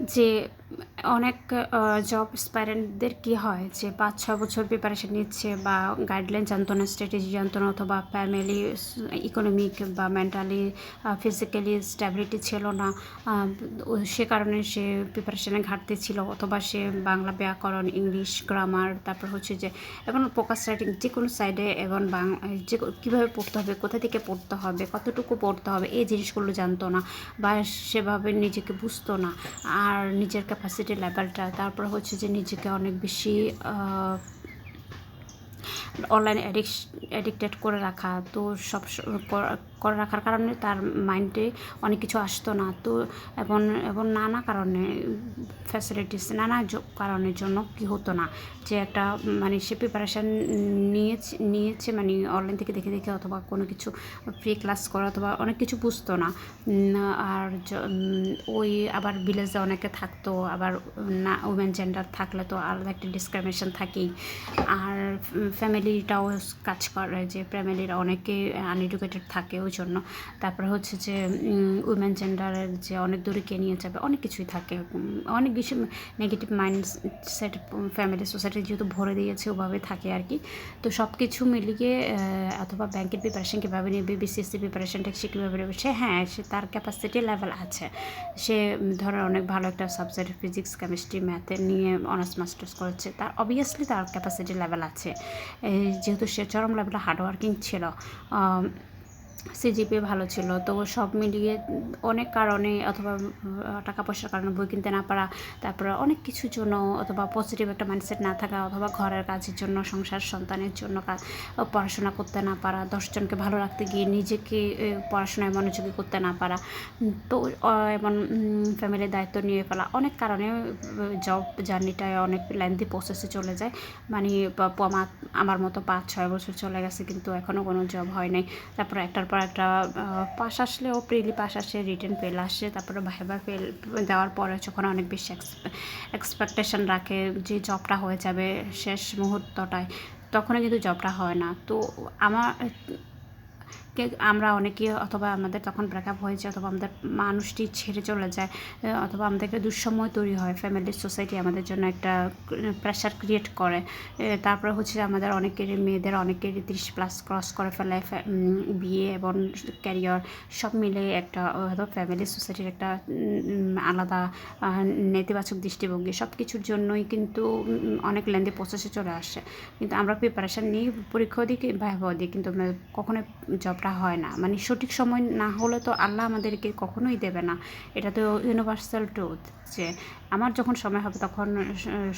যে অনেক জব স্পাইরেন্টদের কী হয় যে পাঁচ ছ বছর প্রিপারেশন নিচ্ছে বা গাইডলাইন জানতো না স্ট্র্যাটেজি জানতো না অথবা ফ্যামিলি ইকোনমিক বা মেন্টালি ফিজিক্যালি স্ট্যাবিলিটি ছিল না সে কারণে সে প্রিপারেশনে ঘাটতি ছিল অথবা সে বাংলা ব্যাকরণ ইংলিশ গ্রামার তারপর হচ্ছে যে এবং ফোকাস রাইটিং যে কোনো সাইডে এবং বাং- যে কীভাবে পড়তে হবে, কোথা থেকে পড়তে হবে, কতটুকু পড়তে হবে, এই জিনিসগুলো জানতো না বা সেভাবে নিজেকে বুঝতো না আর নিজের ক্যাপাসিটি লেভেলটা তারপর হচ্ছে যে নিজেকে অনেক বেশি অনলাইন অ্যাডিক্টেড করে রাখা তো সব করা- রাখার কারণে তার মাইন্ডে অনেক কিছু আসতো না। তো এবং এবং নানা কারণে ফ্যাসিলিটিস নানা কারণের জন্য কি হতো না। যে একটা মানে সে প্রিপারেশান নিয়েছে নিয়েছে মানে অনলাইন থেকে দেখে দেখে অথবা কোনো কিছু ফ্রি ক্লাস করা অথবা অনেক কিছু বুঝতো না। আর ওই আবার ভিলেজে অনেকে থাকতো, আবার না উমেন জেন্ডার থাকলে তো আলাদা একটা ডিসক্রিমিনেশন থাকেই। আর ফ্যামিলিটাও কাজ করে যে ফ্যামিলির অনেকে আনএডুকেটেড থাকে, ওই জন্য। তারপরে হচ্ছে যে উমেন জেন্ডারের যে অনেক দূরে কে নিয়ে যাবে, অনেক কিছুই থাকে। অনেক কিছু negative mind set family society যেহেতু ভরে দিয়েছে, ওভাবে থাকে আর কি। তো সব কিছু মিলিয়ে অথবা ব্যাংকের প্রিপারেশন কীভাবে নেবে বিসিএসসি প্রিপারেশনটা সে কীভাবে নেবে, সে হ্যাঁ সে তার ক্যাপাসিটি লেভেল আছে। সে ধরো অনেক ভালো একটা সাবজেক্ট ফিজিক্স কেমিস্ট্রি ম্যাথে নিয়ে অনার্স মাস্টার্স করেছে, তার অবভিয়াসলি তার ক্যাপাসিটি লেভেল আছে। যেহেতু সে চরম লেভেলে হার্ডওয়ার্কিং ছিল সিজিপি ভালো ছিল। তো সব মিলিয়ে অনেক কারণে অথবা টাকা পয়সার কারণে বই কিনতে না পারা, তারপরে অনেক কিছুর জন্য অথবা পজিটিভ একটা মাইন্ডসেট না থাকা অথবা ঘরের কাজের জন্য, সংসার সন্তানের জন্য পড়াশোনা করতে না পারা, দশজনকে ভালো রাখতে গিয়ে নিজেকে পড়াশোনায় মনোযোগী করতে না পারা, তো এমন ফ্যামিলির দায়িত্ব নিয়ে ফেলা অনেক কারণে জব জার্নিটায় অনেক লেন্দি প্রসেসে চলে যায়। মানে আমার মতো পাঁচ ছয় বছর চলে গেছে, কিন্তু এখনও কোনো জব হয় নাই। তারপরে একটার পর একটা পাস আসলেও প্রিলি পাশ আসে রিটার্ন ফেল আসে, তারপরে ভাইবার ফেল দেওয়ার পরে যখন অনেক বেশি এক্সপেকটেশন রাখে যে জবটা হয়ে যাবে শেষ মুহূর্তটায়। তখনও কিন্তু জবটা হয় না। তো আমার আমরা অনেকে অথবা আমাদের তখন ব্রেকআপ হয়েছে অথবা আমাদের মানুষটি ছেড়ে চলে যায় অথবা আমাদের একটা দুঃসময় তৈরি হয় ফ্যামিলি সোসাইটি আমাদের জন্য একটা প্রেশার ক্রিয়েট করে। তারপরে হচ্ছে আমাদের অনেকেরই মেয়েদের অনেকেরই তিরিশ প্লাস ক্রস করে ফেলে বিয়ে এবং ক্যারিয়ার সব মিলে একটা হয়তো ফ্যামিলি সোসাইটির একটা আলাদা নেতিবাচক দৃষ্টিভঙ্গি। সব কিছুর জন্যই কিন্তু অনেক লেন্দি প্রসেসে চলে আসে। কিন্তু আমরা প্রিপারেশান নিই পরীক্ষা দিই ভয়াবহ দিই। কিন্তু আমরা কখনো জবটা হয় না। মানে সঠিক সময় না হলে তো আল্লাহ আমাদেরকে কখনোই দেবে না। এটা তো ইউনিভার্সাল ট্রুথ যে আমার যখন সময় হবে তখন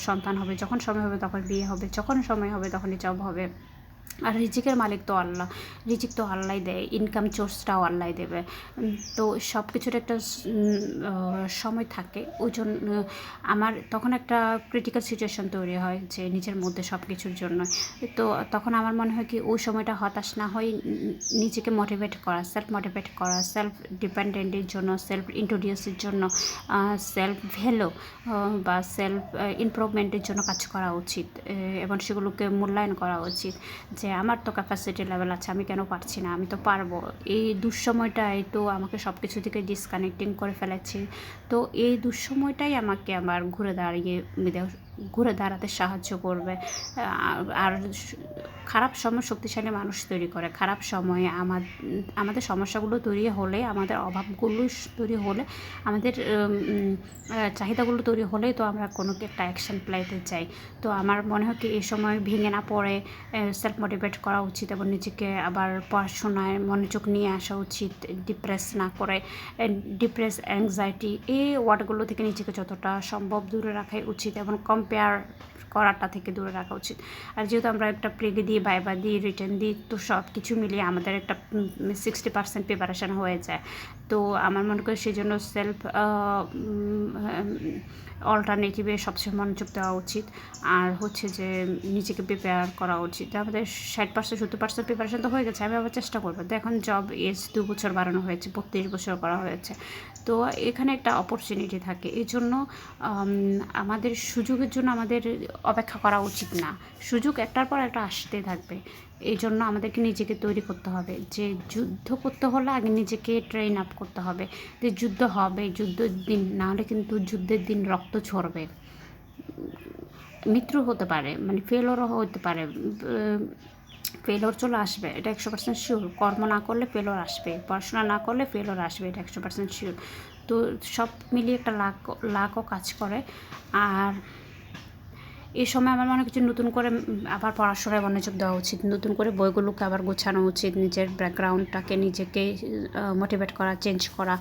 সন্তান হবে, যখন সময় হবে তখন বিয়ে হবে, যখন সময় হবে তখনই জব হবে। আর রিজিকের মালিক তো আল্লাহ, রিজিক তো আল্লাহ দেয় ইনকাম সোর্সটাও আল্লাহ দেবে। তো সব কিছুর একটা সময় থাকে। ওই জন্য আমার তখন একটা ক্রিটিক্যাল সিচুয়েশন তৈরি হয় যে নিজের মধ্যে সব কিছুর জন্য। তো তখন আমার মনে হয় কি, ওই সময়টা হতাশ না হয় নিজেকে মোটিভেট করা সেলফ মোটিভেট করা সেলফ ডিপেন্ডেন্টের জন্য সেলফ ইন্ট্রোডিউসের জন্য সেলফ ভ্যালু বা সেলফ ইমপ্রুভমেন্টের জন্য কাজ করা উচিত এবং সেগুলোকে মূল্যায়ন করা উচিত। যে আমার তো ক্যাপাসিটি লেভেল আছে, আমি কেন পারছি না? আমি তো পারব। এই দুঃসময়টাই তো আমাকে সব কিছু থেকে ডিসকানেক্টিং করে ফেলেছে। তো এই দুঃসময়টাই আমাকে আবার ঘুরে দাঁড়িয়ে ঘুরে দাঁড়াতে সাহায্য করবে। আর খারাপ সময় শক্তিশালী মানুষ তৈরি করে। খারাপ সময়ে আমার, আমাদের সমস্যাগুলো তৈরি হলে, আমাদের অভাবগুলো তৈরি হলে, আমাদের চাহিদাগুলো তৈরি হলেই তো আমরা কোনো একটা অ্যাকশন প্লাইতে চাই তো আমার মনে হয় কি এই সময় ভেঙে না পড়ে সেলফ মোটিভেট করা উচিত এবং নিজেকে আবার পড়াশোনায় মনোযোগ নিয়ে আসা উচিত ডিপ্রেস না করে। ডিপ্রেস অ্যাংজাইটি এই ওয়ার্ডগুলো থেকে নিজেকে যতটা সম্ভব দূরে রাখাই উচিত এবং compare করাটা থেকে দূরে রাখা উচিত। আর যেহেতু আমরা একটা প্রেগে দিই বাইবা দিই রিটার্ন দিই তো সব কিছু মিলিয়ে আমাদের একটা সিক্সটি পার্সেন্ট প্রিপারেশান হয়ে যায়। তো আমার মনে করি সেই জন্য সেলফ অল্টারনেটিভে সবসময় মনোযোগ দেওয়া উচিত। আর হচ্ছে যে নিজেকে প্রিপেয়ার করা উচিত। আমাদের ষাট পার্সেন্ট সত্তর পার্সেন্ট প্রিপারেশন তো হয়ে গেছে, আমি আবার চেষ্টা করব। তো এখন জব এজ দু বছর বাড়ানো হয়েছে, বত্রিশ বছর করা হয়েছে। তো এখানে একটা অপরচুনিটি থাকে। এই জন্য আমাদের সুযোগের জন্য আমাদের অপেক্ষা করা উচিত না। সুযোগ একটার পর একটা আসতে থাকবে। এই জন্য আমাদেরকে নিজেকে তৈরি করতে হবে যে যুদ্ধ করতে হলে আগে নিজেকে ট্রেন আপ করতে হবে। যে যুদ্ধ হবে, যুদ্ধের দিন, না হলে কিন্তু যুদ্ধের দিন রক্ত ঝরবে। মৃত্যু হতে পারে মানে ফেলরও হতে পারে ফেলোর চলে আসবে, এটা একশো পার্সেন্ট শিওর কর্ম না করলে ফেলোর আসবে, পড়াশোনা না করলে ফেলোর আসবে, এটা একশো পার্সেন্ট শিওর তো সব মিলিয়ে একটা লাখ লাখও কাজ করে। আর এই সময় আমার মনে কিছু নতুন করে আবার পড়াশোনায় মনোযোগ দেওয়া উচিত। নতুন করে বইগুলোকে আবার গোছানো উচিত, নিজের ব্যাকগ্রাউন্ডটাকে নিজেকে মোটিভেট করা চেঞ্জ করা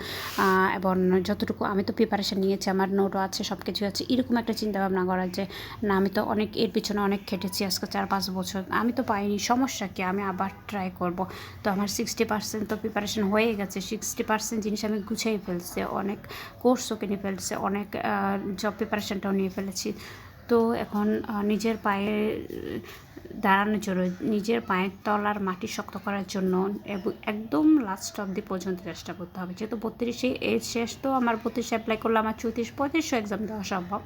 এবং যতটুকু আমি তো প্রিপারেশান নিয়েছি, আমার নোটও আছে সব কিছু আছে, এরকম একটা চিন্তা ভাবনা করা যে, না, আমি তো অনেক, এর পিছনে অনেক খেটেছি আজকে চার পাঁচ বছর, আমি তো পাইনি, সমস্যা কি? আমি আবার ট্রাই করব। তো আমার সিক্সটি পার্সেন্ট তো প্রিপারেশান হয়ে গেছে সিক্সটি পার্সেন্ট জিনিস আমি গুছিয়ে ফেলছি, অনেক কোর্সও কিনে ফেলছে, অনেক জব প্রিপারেশনটাও নিয়ে ফেলেছি। তো এখন নিজের পায়ে দাঁড়ানোর জন্য নিজের পায়ের তলার মাটি শক্ত করার জন্য একদম লাস্ট অবধি পর্যন্ত চেষ্টা করতে হবে। যেহেতু বত্রিশে এজ শেষ তো আমার বত্রিশে অ্যাপ্লাই করলে আমার চৌত্রিশ পঁয়ত্রিশশো এক্সাম দেওয়া সম্ভব।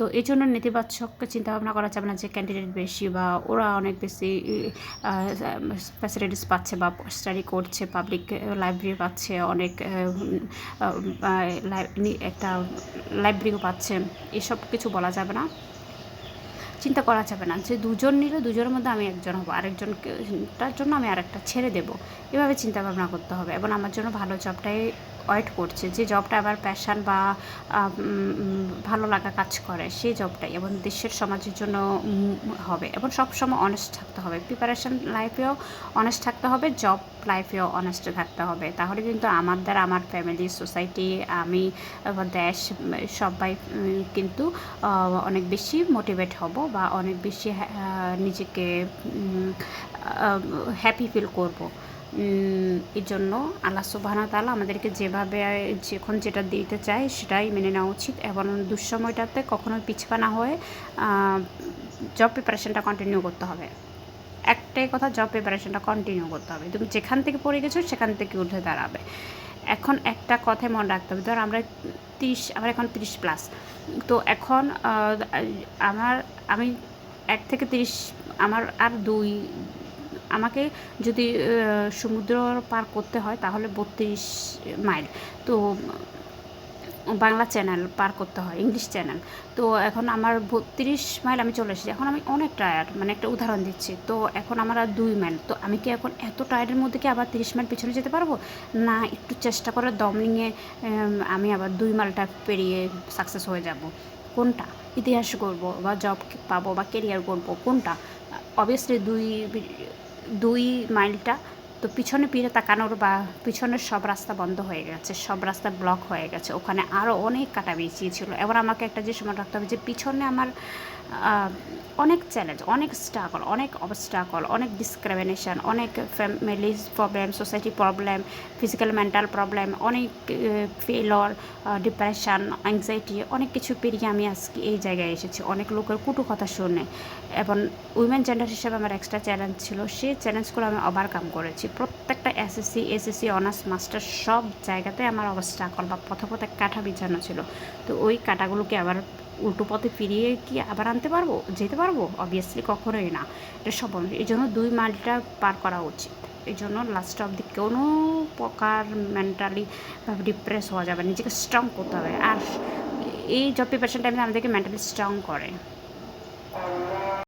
তো এই জন্য নেতিবাচক চিন্তা ভাবনা করা যাবে না যে ক্যান্ডিডেট বেশি বা ওরা অনেক বেশি ফ্যাসিলিটিস পাচ্ছে বা স্টাডি করছে পাবলিক লাইব্রেরি পাচ্ছে, অনেক একটা লাইব্রেরিও পাচ্ছে, এসব কিছু বলা যাবে না। চিন্তা করা যাবে না যে দুজন নিলে দুজনের মধ্যে আমি একজন হব, আরেকজনকে, তার জন্য আমি আরেকটা ছেড়ে দেবো। এভাবে চিন্তা ভাবনা করতে হবে এবং আমার জন্য ভালো জবটাই ওয়েট করছে যে জবটা আবার প্যাশান বা ভালো লাগা কাজ করে, সেই জবটাই এবং দেশের সমাজের জন্য হবে এবং সবসময় অনেস্ট থাকতে হবে। প্রিপারেশন লাইফেও অনেস্ট থাকতে হবে জব লাইফেও অনেস্ট থাকতে হবে। তাহলে কিন্তু আমার দ্বারা, আমার ফ্যামিলি সোসাইটি আমি দেশ, সবাই কিন্তু অনেক বেশি মোটিভেট হব বা অনেক বেশি নিজেকে হ্যাপি ফিল করব। এই জন্য আল্লাহ সুবাহানা তালা আমাদেরকে যেভাবে, যখন যেটা দিতে চায় সেটাই মেনে নেওয়া উচিত এবং দুঃসময়টাতে কখনো পিছপা না হয়ে জব প্রিপারেশনটা কন্টিনিউ করতে হবে। একটাই কথা জব প্রিপারেশনটা কন্টিনিউ করতে হবে। তুমি যেখান থেকে পড়ে গেছো সেখান থেকে উঠে দাঁড়াবে। এখন একটা কথাই মনে রাখতে হবে, ধর আমরা তিরিশ, আমার এখন তিরিশ প্লাস তো এখন আমার, আমি এক থেকে তিরিশ, আমার আর দুই আমাকে যদি সমুদ্র পার করতে হয় তাহলে বত্রিশ মাইল। তো, বাংলা চ্যানেল পার করতে হয়, ইংলিশ চ্যানেল। তো এখন আমার বত্রিশ মাইল আমি চলে এসেছি। এখন আমি অনেক টায়ার্ড মানে একটা উদাহরণ দিচ্ছি। তো এখন আমার আর দুই মাইল। তো আমি কি এখন এত টায়ার্ডের মধ্যে কি আবার তিরিশ মাইল পিছনে যেতে পারব? না, একটু চেষ্টা করে দম নিয়ে আমি আবার দুই মাইলটা পেরিয়ে সাকসেস হয়ে যাব। কোনটা? ইতিহাস করব বা জব পাবো বা কেরিয়ার করব কোনটা? অবভিয়াসলি দুই দুই মাইলটা, তো পিছনে পিঠে তাকানোর বা পিছনের সব রাস্তা বন্ধ হয়ে গেছে, সব রাস্তা ব্লক হয়ে গেছে। ওখানে আরও অনেক কাটা বেঁচিয়ে ছিল। এবার আমাকে একটা যে সময় রাখতে হবে যে, পিছনে আমার অনেক চ্যালেঞ্জ অনেক স্ট্রাগল অনেক অবস্ট্রাগল অনেক ডিসক্রিমিনেশন অনেক family problem society problem physical mental problem অনেক ফেলর ডিপ্রেশন অ্যাংজাইটি অনেক কিছু পেরিয়ে আমি আজকে এই জায়গায় এসেছি। অনেক লোকের কুটু কথা শুনে। এবং উইমেন জেন্ডার হিসেবে আমার এক্সট্রা চ্যালেঞ্জ ছিল। সেই চ্যালেঞ্জগুলো আমি ওভারকাম করেছি। প্রত্যেকটা এসএসসি এসএসসি অনার্স মাস্টার সব জায়গাতে আমার অবস্থা কল বা পথে পথে কাঠা বিছানো ছিল। তো ওই কাটাগুলোকে আবার উল্টো পথে ফিরিয়ে কি আবার আনতে পারব? যেতে পারব? অবভিয়াসলি কখনোই না। এটা সব এই জন্য দুই মাইলটা পার করা উচিত। এই জন্য লাস্ট অব দি কোনো প্রকার মেন্টালি ডিপ্রেস হওয়া যাবে নিজেকে স্ট্রং করতে হবে। আর এই জব প্রিপারেশন টাইমে আমাদেরকে মেন্টালি স্ট্রং করে।